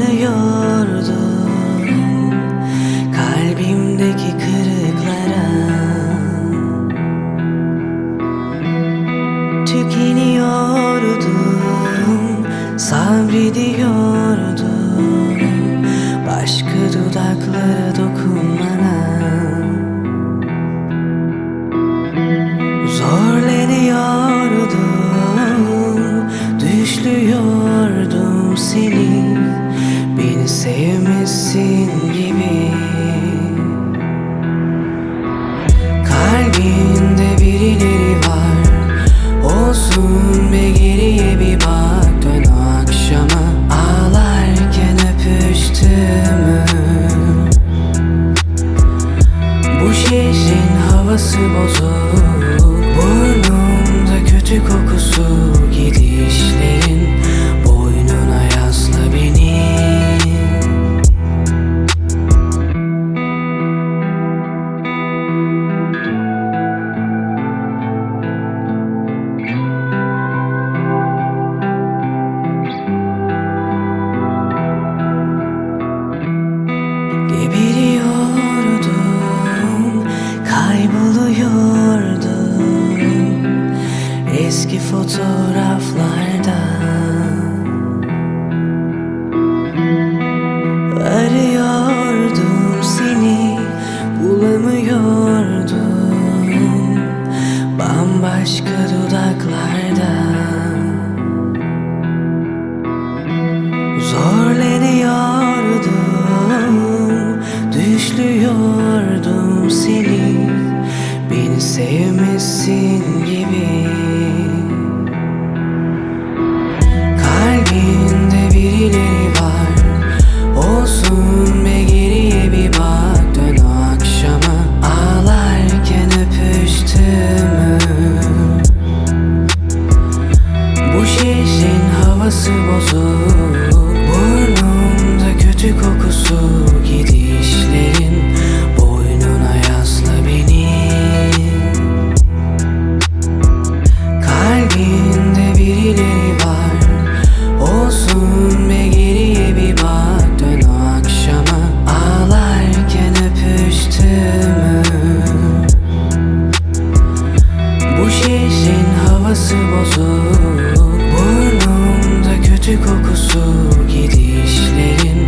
dayanıyordum Kalbimdeki kırıklara. Tükeniyordum Sabrediyordum Başka dudaklara dokunmana. Zorlanıyordum Düşlüyordum seni sevmişsin gibi fotoğraflarda Arıyordum seni, bulamıyordum. Bambaşka dudaklarda Zorlanıyordum, düşlüyordum seni. Beni sevmişsin gibi havası bozuk. Burnumda kötü kokusu Gidişlerin boynuna yasla beni. Kalbinde birileri var Olsun be geriye bir bak. Dön o akşama ağlarken öpüştüm. Bu şehrin havası bozuk. Kötü kokusu gidişlerin